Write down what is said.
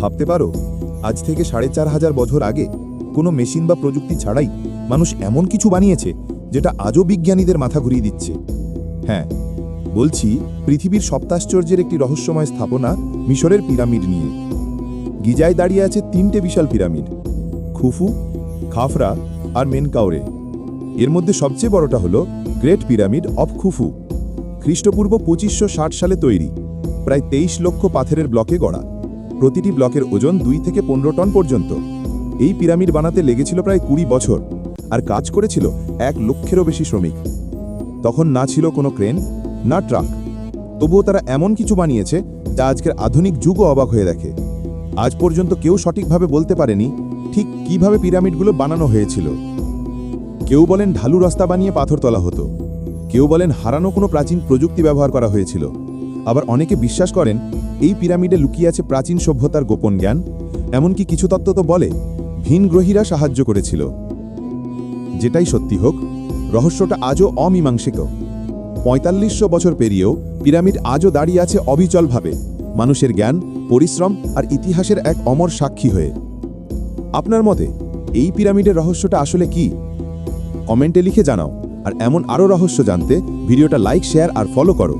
ভাবতে পারো, আজ থেকে সাড়ে চার হাজার বছর আগে কোনো মেশিন বা প্রযুক্তি ছাড়াই মানুষ এমন কিছু বানিয়েছে যেটা আজও বিজ্ঞানীদের মাথা ঘুরিয়ে দিচ্ছে। হ্যাঁ বলছি পৃথিবীর সপ্তাশ্চর্যের একটি রহস্যময় স্থাপনা মিশরের পিরামিড নিয়ে। গিজায় দাঁড়িয়ে আছে তিনটে বিশাল পিরামিড, খুফু, খাফরা আর মেনকাউরে এর মধ্যে সবচেয়ে বড়টা হলো গ্রেট পিরামিড অফ খুফু। খ্রিস্টপূর্ব পঁচিশশো সালে তৈরি, প্রায় তেইশ লক্ষ পাথরের ব্লকে গড়া। প্রতিটি ব্লকের ওজন দুই থেকে পনেরো টন পর্যন্ত। এই পিরামিড বানাতে লেগেছিল প্রায় কুড়ি বছর আর কাজ করেছিল এক লক্ষেরও বেশি শ্রমিক। তখন না ছিল কোনো ক্রেন, না ট্রাক। তবুও তারা এমন কিছু বানিয়েছে যা আজকের আধুনিক যুগও অবাক হয়ে দেখে। আজ পর্যন্ত কেউ সঠিকভাবে বলতে পারেনি ঠিক কীভাবে পিরামিডগুলো বানানো হয়েছিল। কেউ বলেন ঢালু রাস্তা বানিয়ে পাথর তোলা হতো। কেউ বলেন হারানো কোনো প্রাচীন প্রযুক্তি ব্যবহার করা হয়েছিল। আবার অনেকে বিশ্বাস করেন এই পিরামিডে লুকিয়ে আছে প্রাচীন সভ্যতার গোপন জ্ঞান, এমনকি কিছু তত্ত্ব তো বলে ভিনগ্রহীরা সাহায্য করেছিল। যেটাই সত্যি হোক, রহস্যটা আজও অমীমাংসিক পঁয়তাল্লিশশো বছর পেরিয়েও পিরামিড আজও দাঁড়িয়ে আছে অবিচলভাবে, মানুষের জ্ঞান, পরিশ্রম আর ইতিহাসের এক অমর সাক্ষী হয়ে। আপনার মতে, এই পিরামিডের রহস্যটা আসলে কি? কমেন্টে লিখে জানাও, আর এমন আরও রহস্য জানতে ভিডিওটা লাইক, শেয়ার আর ফলো করো।